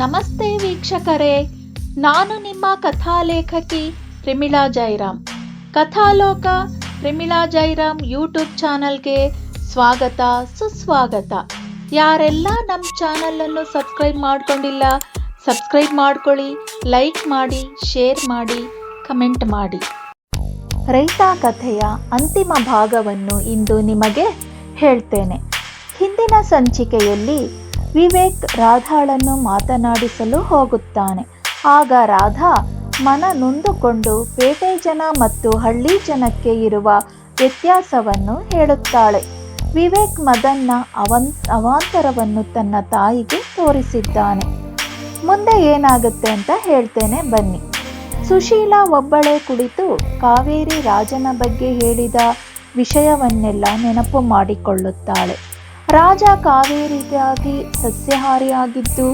ನಮಸ್ತೆ ವೀಕ್ಷಕರೇ, ನಾನು ನಿಮ್ಮ ಕಥಾಲೇಖಕಿ ಪ್ರಿಮಿಳಾ ಜೈರಾಮ್. ಕಥಾಲೋಕ ಪ್ರಿಮಿಳಾ ಜೈರಾಮ್ ಯೂಟ್ಯೂಬ್ ಚಾನಲ್ಗೆ ಸ್ವಾಗತ, ಸುಸ್ವಾಗತ. ಯಾರೆಲ್ಲ ನಮ್ಮ ಚಾನಲನ್ನು ಸಬ್ಸ್ಕ್ರೈಬ್ ಮಾಡ್ಕೊಂಡಿಲ್ಲ, ಸಬ್ಸ್ಕ್ರೈಬ್ ಮಾಡ್ಕೊಳ್ಳಿ, ಲೈಕ್ ಮಾಡಿ, ಶೇರ್ ಮಾಡಿ, ಕಮೆಂಟ್ ಮಾಡಿ. ರೈತ ಕಥೆಯ ಅಂತಿಮ ಭಾಗವನ್ನು ಇಂದು ನಿಮಗೆ ಹೇಳ್ತೇನೆ. ಹಿಂದಿನ ಸಂಚಿಕೆಯಲ್ಲಿ ವಿವೇಕ್ ರಾಧಾಳನ್ನು ಮಾತನಾಡಿಸಲು ಹೋಗುತ್ತಾನೆ. ಆಗ ರಾಧಾ ಮನ ನೊಂದುಕೊಂಡು ಪೇಟೆ ಜನ ಮತ್ತು ಹಳ್ಳಿ ಜನಕ್ಕೆ ಇರುವ ವ್ಯತ್ಯಾಸವನ್ನು ಹೇಳುತ್ತಾಳೆ. ವಿವೇಕ್ ಮದನ್ನ ಅವನ್ ಅವಾಂತರವನ್ನು ತನ್ನ ತಾಯಿಗೆ ತೋರಿಸಿದ್ದಾನೆ. ಮುಂದೆ ಏನಾಗುತ್ತೆ ಅಂತ ಹೇಳ್ತೇನೆ ಬನ್ನಿ. ಸುಶೀಲಾ ಒಬ್ಬಳೇ ಕುಳಿತು ಕಾವೇರಿ ರಾಜನ ಬಗ್ಗೆ ಹೇಳಿದ ವಿಷಯವನ್ನೆಲ್ಲ ನೆನಪು ಮಾಡಿಕೊಳ್ಳುತ್ತಾಳೆ. ರಾಜ ಕಾವೇರಿಗಾಗಿ ಸಸ್ಯಹಾರಿಯಾಗಿದ್ದು,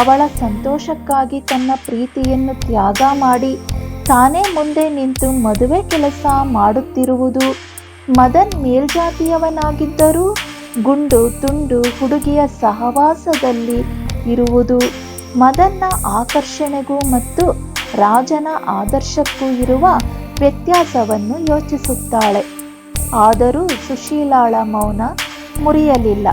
ಅವಳ ಸಂತೋಷಕ್ಕಾಗಿ ತನ್ನ ಪ್ರೀತಿಯನ್ನು ತ್ಯಾಗ ಮಾಡಿ ತಾನೇ ಮುಂದೆ ನಿಂತು ಮದುವೆ ಕೆಲಸ ಮಾಡುತ್ತಿರುವುದು. ಮದನ್ ಮೇಲ್ಜಾತಿಯವನಾಗಿದ್ದರೂ ಗುಂಡು ತುಂಡು ಹುಡುಗಿಯ ಸಹವಾಸದಲ್ಲಿ ಇರುವುದು. ಮದನ್ನ ಆಕರ್ಷಣೆಗೂ ಮತ್ತು ರಾಜನ ಆದರ್ಶಕ್ಕೂ ಇರುವ ವ್ಯತ್ಯಾಸವನ್ನು ಯೋಚಿಸುತ್ತಾಳೆ. ಆದರೂ ಸುಶೀಲಾಳ ಮೌನ ಮುರಿಯಲಿಲ್ಲ.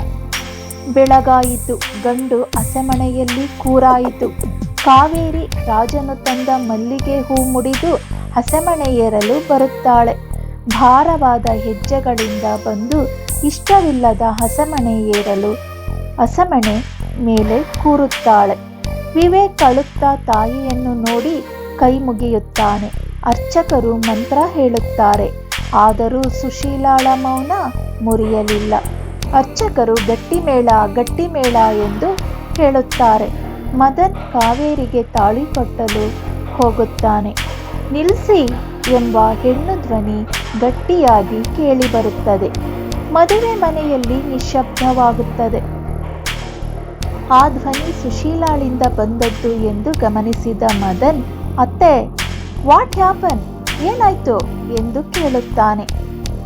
ಬೆಳಗಾಯಿತು, ಗಂಡು ಹಸೆಮಣೆಯಲ್ಲಿ ಕೂರಾಯಿತು. ಕಾವೇರಿ ರಾಜನು ತಂದ ಮಲ್ಲಿಗೆ ಹೂ ಮುಡಿದು ಹಸೆಮಣೆ ಏರಲು ಬರುತ್ತಾಳೆ. ಭಾರವಾದ ಹೆಜ್ಜೆಗಳಿಂದ ಬಂದು ಇಷ್ಟವಿಲ್ಲದ ಹಸೆಮಣೆ ಏರಲು ಹಸೆಮಣೆ ಮೇಲೆ ಕೂರುತ್ತಾಳೆ. ವಿವೇಕ್ ಅಳುತ್ತಾ ತಾಯಿಯನ್ನು ನೋಡಿ ಕೈ ಮುಗಿಯುತ್ತಾನೆ. ಅರ್ಚಕರು ಮಂತ್ರ ಹೇಳುತ್ತಾರೆ. ಆದರೂ ಸುಶೀಲಾಳ ಮೌನ ಮುರಿಯಲಿಲ್ಲ. ಅರ್ಚಕರು ಗಟ್ಟಿಮೇಳ ಗಟ್ಟಿಮೇಳ ಎಂದು ಹೇಳುತ್ತಾರೆ. ಮದನ್ ಕಾವೇರಿಗೆ ತಾಳಿ ಕಟ್ಟಲು ಹೋಗುತ್ತಾನೆ. ನಿಲ್ಲಿಸಿ ಎಂಬ ಹೆಣ್ಣು ಧ್ವನಿ ಗಟ್ಟಿಯಾಗಿ ಕೇಳಿಬರುತ್ತದೆ. ಮದುವೆ ಮನೆಯಲ್ಲಿ ನಿಶ್ಶಬ್ದವಾಗುತ್ತದೆ ಆ ಧ್ವನಿ ಸುಶೀಲಾಳಿಂದ ಬಂದದ್ದು ಎಂದು ಗಮನಿಸಿದ ಮದನ್, ಅತ್ತೆ ವಾಟ್ ಹ್ಯಾಪನ್ ಏನಾಯ್ತು? ಎಂದು ಕೇಳುತ್ತಾನೆ.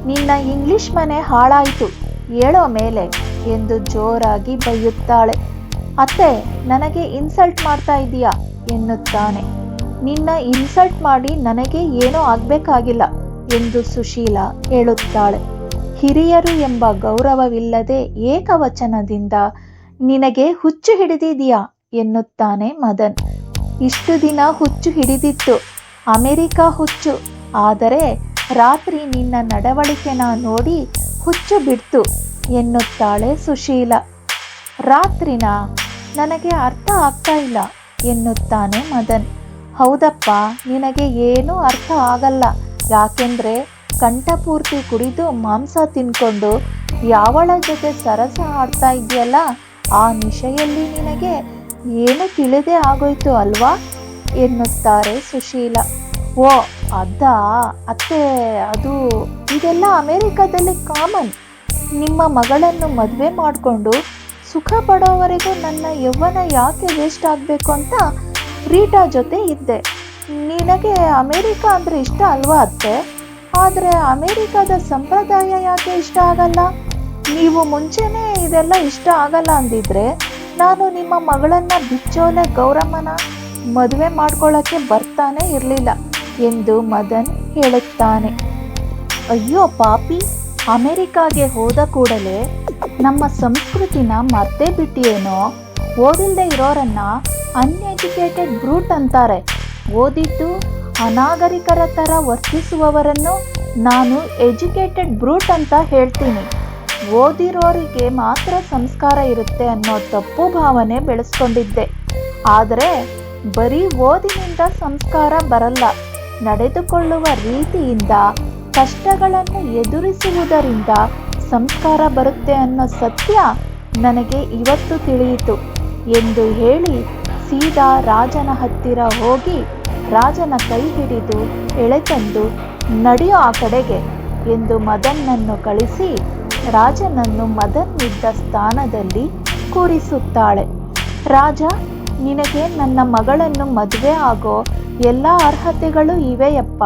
ನಿನ್ನ ಇಂಗ್ಲಿಷ್ ಮನೆ ಹಾಳಾಯಿತು. ಹೇಳೋ ಮೇಲೆ ಎಂದು ಜೋರಾಗಿ ಬೈಯುತ್ತಾಳೆ. ಅತ್ತೆ, ನನಗೆ ಇನ್ಸಲ್ಟ್ ಮಾಡ್ತಾ ಇದೀಯಾ? ಎನ್ನುತ್ತಾನೆ. ನಿನ್ನ ಇನ್ಸಲ್ಟ್ ಮಾಡಿ ನನಗೆ ಏನೂ ಆಗ್ಬೇಕಾಗಿಲ್ಲ, ಎಂದು ಸುಶೀಲ ಹೇಳುತ್ತಾಳೆ. ಹಿರಿಯರು ಎಂಬ ಗೌರವವಿಲ್ಲದೆ ಏಕವಚನದಿಂದ ನಿನಗೆ ಹುಚ್ಚು ಹಿಡಿದಿದೀಯಾ? ಎನ್ನುತ್ತಾನೆ ಮದನ್. ಇಷ್ಟು ದಿನ ಹುಚ್ಚು ಹಿಡಿದಿತ್ತು. ಅಮೆರಿಕ ಹುಚ್ಚು. ಆದರೆ ರಾತ್ರಿ ನಿನ್ನ ನಡವಳಿಕೆನ ನೋಡಿ ಹುಚ್ಚು ಬಿಡ್ತು ಎನ್ನುತ್ತಾಳೆ ಸುಶೀಲ. ರಾತ್ರಿನ ನನಗೆ ಅರ್ಥ ಆಗ್ತಾ ಇಲ್ಲ ಎನ್ನುತ್ತಾನೆ ಮದನ್. ಹೌದಪ್ಪ, ನಿನಗೆ ಏನೂ ಅರ್ಥ ಆಗಲ್ಲ. ಯಾಕೆಂದ್ರೆ ಕಂಠಪೂರ್ತಿ ಕುಡಿದು ಮಾಂಸ ತಿನ್ಕೊಂಡು ಯಾವಳ ಜೊತೆ ಸರಸ ಆಡ್ತಾ ಇದೆಯಲ್ಲ ಆ ನಿಶೆಯಲ್ಲಿ ನಿನಗೆ ಏನು ತಿಳಿದೇ ಆಗೋಯ್ತು ಅಲ್ವಾ? ಎನ್ನುತ್ತಾರೆ ಸುಶೀಲ. ಓ ಅದ? ಅತ್ತೆ, ಅದು ಇದೆಲ್ಲ ಅಮೇರಿಕಾದಲ್ಲಿ ಕಾಮನ್ ನಿಮ್ಮ ಮಗಳನ್ನು ಮದುವೆ ಮಾಡಿಕೊಂಡು ಸುಖ ಪಡೋವರೆಗೂ ನನ್ನ ಯೌವನ ಯಾಕೆ ವೇಸ್ಟ್ ಆಗಬೇಕು ಅಂತ ರೀಟಾ ಜೊತೆ ಇದ್ದೆ. ನಿನಗೆ ಅಮೇರಿಕಾ ಅಂದರೆ ಇಷ್ಟ ಅಲ್ವಾ ಅತ್ತೆ? ಆದರೆ ಅಮೇರಿಕಾದ ಸಂಪ್ರದಾಯ ಯಾಕೆ ಇಷ್ಟ ಆಗಲ್ಲ? ನೀವು ಮುಂಚೆನೇ ಇದೆಲ್ಲ ಇಷ್ಟ ಆಗಲ್ಲ ಅಂದಿದ್ರೆ ನಾನು ನಿಮ್ಮ ಮಗಳನ್ನ ಬಿಚ್ಚೋಲೆ ಗೌರಮ್ಮನ ಮದುವೆ ಮಾಡ್ಕೊಳ್ಳೋಕ್ಕೆ ಬರ್ತಾನೆ ಇರಲಿಲ್ಲ. ಎಂದು ಮದನ್ ಹೇಳುತ್ತಾನೆ. ಅಯ್ಯೋ ಪಾಪಿ, ಅಮೆರಿಕಾಗೆ ಹೋದ ಕೂಡಲೇ ನಮ್ಮ ಸಂಸ್ಕೃತಿನ ಮರ್ತೇ ಬಿಟ್ಟಿಯೇನೋ? ಓದಿಲ್ಲದೆ ಇರೋರನ್ನ ಅನ್ಎಜುಕೇಟೆಡ್ ಬ್ರೂಟ್ ಅಂತಾರೆ. ಓದಿದ್ದು ಅನಾಗರಿಕರ ಥರ ವರ್ತಿಸುವವರನ್ನು ನಾನು ಎಜುಕೇಟೆಡ್ ಬ್ರೂಟ್ ಅಂತ ಹೇಳ್ತೀನಿ. ಓದಿರೋರಿಗೆ ಮಾತ್ರ ಸಂಸ್ಕಾರ ಇರುತ್ತೆ ಅನ್ನೋ ತಪ್ಪು ಭಾವನೆ ಬೆಳೆಸ್ಕೊಂಡಿದ್ದೆ. ಆದರೆ ಬರೀ ಓದಿನಿಂದ ಸಂಸ್ಕಾರ ಬರಲ್ಲ. ನಡೆದುಕೊಳ್ಳುವ ರೀತಿಯಿಂದ ಕಷ್ಟಗಳನ್ನು ಎದುರಿಸುವುದರಿಂದ ಸಂಸ್ಕಾರ ಬರುತ್ತೆ ಅನ್ನೋ ಸತ್ಯ ನನಗೆ ಇವತ್ತು ತಿಳಿಯಿತು ಎಂದು ಹೇಳಿ ಸೀದಾ ರಾಜನ ಹತ್ತಿರ ಹೋಗಿ ರಾಜನ ಕೈ ಹಿಡಿದು ಎಳೆತಂದು, ನಡೆಯೋ ಆ ಕಡೆಗೆ ಎಂದು ಮದನ್ನನ್ನು ಕಳಿಸಿ ರಾಜನನ್ನು ಮದನ್ ಇದ್ದ ಸ್ಥಾನದಲ್ಲಿ ಕೂರಿಸುತ್ತಾಳೆ. ರಾಜ, ನಿನಗೆ ನನ್ನ ಮಗಳನ್ನು ಮದುವೆ ಆಗೋ ಎಲ್ಲ ಅರ್ಹತೆಗಳು ಇವೆಯಪ್ಪ.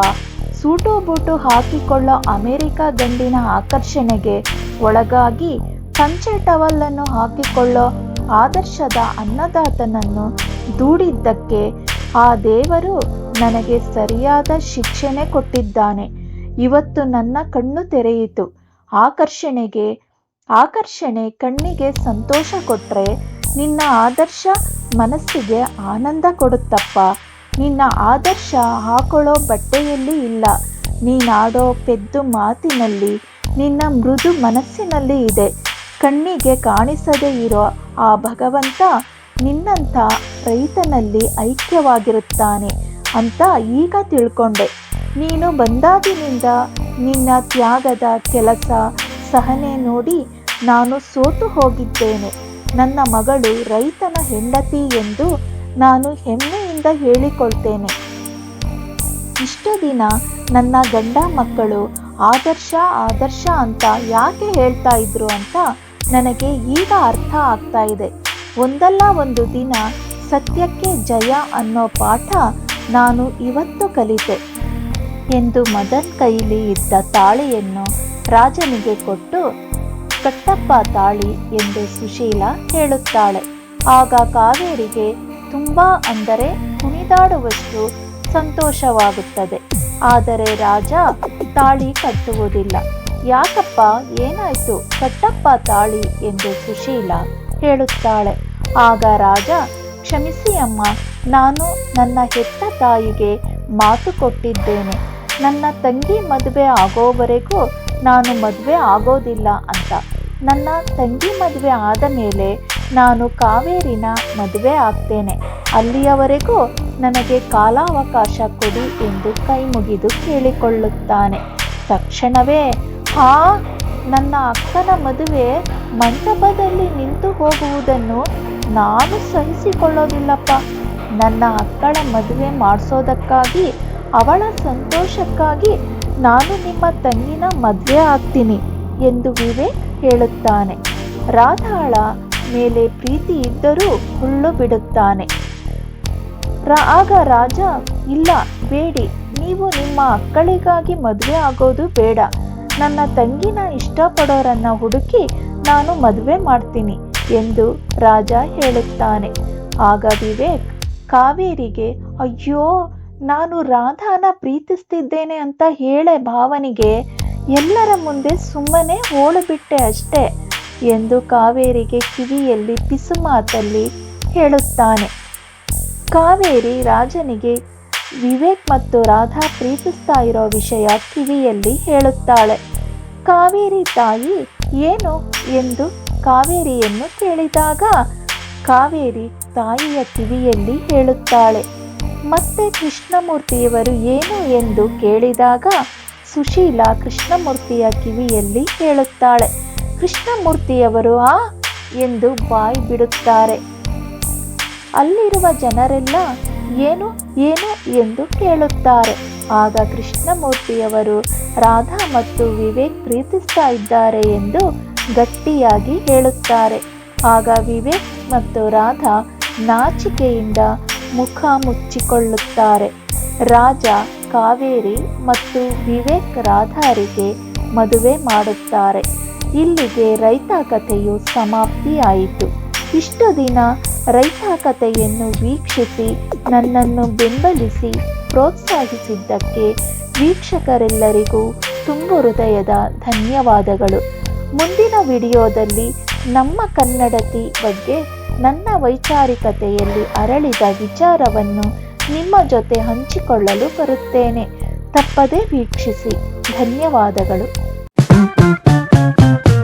ಸೂಟು ಬೂಟು ಹಾಕಿಕೊಳ್ಳೋ ಅಮೆರಿಕ ಗಂಡಿನ ಆಕರ್ಷಣೆಗೆ ಒಳಗಾಗಿ ಕಂಚೆ ಟವಲನ್ನು ಹಾಕಿಕೊಳ್ಳೋ ಆದರ್ಶದ ಅನ್ನದಾತನನ್ನು ದೂಡಿದ್ದಕ್ಕೆ ಆ ದೇವರು ನನಗೆ ಸರಿಯಾದ ಶಿಕ್ಷಣೆ ಕೊಟ್ಟಿದ್ದಾನೆ. ಇವತ್ತು ನನ್ನ ಕಣ್ಣು ತೆರೆಯಿತು. ಆಕರ್ಷಣೆಗೆ, ಆಕರ್ಷಣೆ ಕಣ್ಣಿಗೆ ಸಂತೋಷ ಕೊಟ್ಟರೆ ನಿನ್ನ ಆದರ್ಶ ಮನಸ್ಸಿಗೆ ಆನಂದ ಕೊಡುತ್ತಪ್ಪ. ನಿನ್ನ ಆದರ್ಶ ಹಾಕೊಳ್ಳೋ ಬಟ್ಟೆಯಲ್ಲಿ ಇಲ್ಲ. ನೀನಾಡೋ ಪೆದ್ದು ಮಾತಿನಲ್ಲಿ, ನಿನ್ನ ಮೃದು ಮನಸ್ಸಿನಲ್ಲಿ ಇದೆ. ಕಣ್ಣಿಗೆ ಕಾಣಿಸದೇ ಇರೋ ಆ ಭಗವಂತ ನಿನ್ನಂಥ ರೈತನಲ್ಲಿ ಐಕ್ಯವಾಗಿರುತ್ತಾನೆ ಅಂತ ಈಗ ತಿಳ್ಕೊಂಡೆ. ನೀನು ಬಂದಾಗಿನಿಂದ ನಿನ್ನ ತ್ಯಾಗದ ಕೆಲಸ ಸಹನೆ ನೋಡಿ ನಾನು ಸೋತು ಹೋಗಿದ್ದೇನೆ. ನನ್ನ ಮಗಳು ರೈತನ ಹೆಂಡತಿ ಎಂದು ನಾನು ಹೆಮ್ಮೆಯಿಂದ ಹೇಳಿಕೊಳ್ತೇನೆ. ಇಷ್ಟು ದಿನ ನನ್ನ ಗಂಡ ಮಕ್ಕಳು ಆದರ್ಶ ಆದರ್ಶ ಅಂತ ಯಾಕೆ ಹೇಳ್ತಾ ಇದ್ರು ಅಂತ ನನಗೆ ಈಗ ಅರ್ಥ ಆಗ್ತಾ ಇದೆ. ಒಂದಲ್ಲ ಒಂದು ದಿನ ಸತ್ಯಕ್ಕೆ ಜಯ ಅನ್ನೋ ಪಾಠ ನಾನು ಇವತ್ತು ಕಲಿತೆ ಎಂದು ಮದನ್ ಕೈಲಿ ಇದ್ದ ತಾಳಿಯನ್ನು ರಾಜನಿಗೆ ಕೊಟ್ಟು, ಕಟ್ಟಪ್ಪ ತಾಳಿ ಎಂದು ಸುಶೀಲ ಹೇಳುತ್ತಾಳೆ. ಆಗ ಕಾವೇರಿಗೆ ತುಂಬ ಅಂದರೆ ಕುಣಿದಾಡುವಷ್ಟು ಸಂತೋಷವಾಗುತ್ತದೆ. ಆದರೆ ರಾಜ ತಾಳಿ ಕಟ್ಟುವುದಿಲ್ಲ. ಯಾಕಪ್ಪ, ಏನಾಯ್ತು? ಕಟ್ಟಪ್ಪ ತಾಳಿ ಎಂದು ಸುಶೀಲ ಹೇಳುತ್ತಾಳೆ. ಆಗ ರಾಜ, ಕ್ಷಮಿಸಿ ಅಮ್ಮ, ನಾನು ನನ್ನ ಹೆತ್ತ ತಾಯಿಗೆ ಮಾತು ಕೊಟ್ಟಿದ್ದೇನೆ. ನನ್ನ ತಂಗಿ ಮದುವೆ ಆಗೋವರೆಗೂ ನಾನು ಮದುವೆ ಆಗೋದಿಲ್ಲ ಅಂತ. ನನ್ನ ತಂಗಿ ಮದುವೆ ಆದ ಮೇಲೆ ನಾನು ಕಾವೇರಿನ ಮದುವೆ ಆಗ್ತೇನೆ. ಅಲ್ಲಿಯವರೆಗೂ ನನಗೆ ಕಾಲಾವಕಾಶ ಕೊಡಿ ಎಂದು ಕೈ ಮುಗಿದು ಕೇಳಿಕೊಳ್ಳುತ್ತಾನೆ. ತಕ್ಷಣವೇ, ಹಾ, ನನ್ನ ಅಕ್ಕನ ಮದುವೆ ಮಂಟಪದಲ್ಲಿ ನಿಂತು ಹೋಗುವುದನ್ನು ನಾನು ಸಹಿಸಿಕೊಳ್ಳೋದಿಲ್ಲಪ್ಪ. ನನ್ನ ಅಕ್ಕಳ ಮದುವೆ ಮಾಡಿಸೋದಕ್ಕಾಗಿ, ಅವಳ ಸಂತೋಷಕ್ಕಾಗಿ ನಾನು ನಿಮ್ಮ ತಂಗಿನ ಮದುವೆ ಆಗ್ತೀನಿ ಎಂದು ವಿವೇಕ್ ಹೇಳುತ್ತಾನೆ. ರಾಧಾಳ ಮೇಲೆ ಪ್ರೀತಿ ಇದ್ದರೂ ಹುಳ್ಳು ಬಿಡುತ್ತಾನೆ. ಆಗ ರಾಜ, ಇಲ್ಲ, ಬೇಡಿ, ನೀವು ನಿಮ್ಮ ಅಕ್ಕಳಿಗಾಗಿ ಮದುವೆ ಆಗೋದು ಬೇಡ. ನನ್ನ ತಂಗಿನ ಇಷ್ಟಪಡೋರನ್ನ ಹುಡುಕಿ ನಾನು ಮದುವೆ ಮಾಡ್ತೀನಿ ಎಂದು ರಾಜ ಹೇಳುತ್ತಾನೆ. ಆಗ ವಿವೇಕ್, ಕಾವೇರಿಗೆ, ಅಯ್ಯೋ, ನಾನು ರಾಧಾನ ಪ್ರೀತಿಸ್ತಿದ್ದೇನೆ ಅಂತ ಹೇಳೆ ಭಾವನಿಗೆ ಎಲ್ಲರ ಮುಂದೆ ಸುಮ್ಮನೆ ಓಡುಬಿಟ್ಟೆ ಅಷ್ಟೇ. ಎಂದು ಕಾವೇರಿಗೆ ಕಿವಿಯಲ್ಲಿ ಪಿಸುಮಾತಲ್ಲಿ ಹೇಳುತ್ತಾನೆ. ಕಾವೇರಿ ರಾಜನಿಗೆ ವಿವೇಕ್ ಮತ್ತು ರಾಧಾ ಪ್ರೀತಿಸ್ತಾ ಇರೋ ವಿಷಯ ಕಿವಿಯಲ್ಲಿ ಹೇಳುತ್ತಾಳೆ. ಕಾವೇರಿ ತಾಯಿ ಏನು ಎಂದು ಕಾವೇರಿಯನ್ನು ಕೇಳಿದಾಗ ಕಾವೇರಿ ತಾಯಿಯ ಕಿವಿಯಲ್ಲಿ ಹೇಳುತ್ತಾಳೆ. ಮತ್ತೆ ಕೃಷ್ಣಮೂರ್ತಿಯವರು ಏನು ಎಂದು ಕೇಳಿದಾಗ ಸುಶೀಲ ಕೃಷ್ಣಮೂರ್ತಿಯ ಕಿವಿಯಲ್ಲಿ ಹೇಳುತ್ತಾಳೆ. ಕೃಷ್ಣಮೂರ್ತಿಯವರು, ಆ? ಎಂದು ಬಾಯಿ ಬಿಡುತ್ತಾರೆ. ಅಲ್ಲಿರುವ ಜನರೆಲ್ಲ, ಏನು ಏನು? ಎಂದು ಕೇಳುತ್ತಾರೆ. ಆಗ ಕೃಷ್ಣಮೂರ್ತಿಯವರು, ರಾಧಾ ಮತ್ತು ವಿವೇಕ್ ಪ್ರೀತಿಸ್ತಾ ಇದ್ದಾರೆ ಎಂದು ಗಟ್ಟಿಯಾಗಿ ಹೇಳುತ್ತಾರೆ. ಆಗ ವಿವೇಕ್ ಮತ್ತು ರಾಧಾ ನಾಚಿಕೆಯಿಂದ ಮುಖ ಮುಚ್ಚಿಕೊಳ್ಳುತ್ತಾರೆ. ರಾಜ, ಕಾವೇರಿ ಮತ್ತು ವಿವೇಕ್ ರಾಧಾರಿಗೆ ಮದುವೆ ಮಾಡುತ್ತಾರೆ. ಇಲ್ಲಿಗೆ ರೈತ ಕಥೆಯು ಸಮಾಪ್ತಿಯಾಯಿತು. ಇಷ್ಟು ದಿನ ರೈತ ಕಥೆಯನ್ನು ವೀಕ್ಷಿಸಿ ನನ್ನನ್ನು ಬೆಂಬಲಿಸಿ ಪ್ರೋತ್ಸಾಹಿಸಿದ್ದಕ್ಕೆ ವೀಕ್ಷಕರೆಲ್ಲರಿಗೂ ತುಂಬು ಹೃದಯದ ಧನ್ಯವಾದಗಳು. ಮುಂದಿನ ವಿಡಿಯೋದಲ್ಲಿ ನಮ್ಮ ಕನ್ನಡತಿ ಬಗ್ಗೆ, ನನ್ನ ವೈಚಾರಿಕತೆಯಲ್ಲಿ ಅರಳಿದ ವಿಚಾರವನ್ನು ನಿಮ್ಮ ಜೊತೆ ಹಂಚಿಕೊಳ್ಳಲು ಬರುತ್ತೇನೆ. ತಪ್ಪದೇ ವೀಕ್ಷಿಸಿ. ಧನ್ಯವಾದಗಳು. Thank you.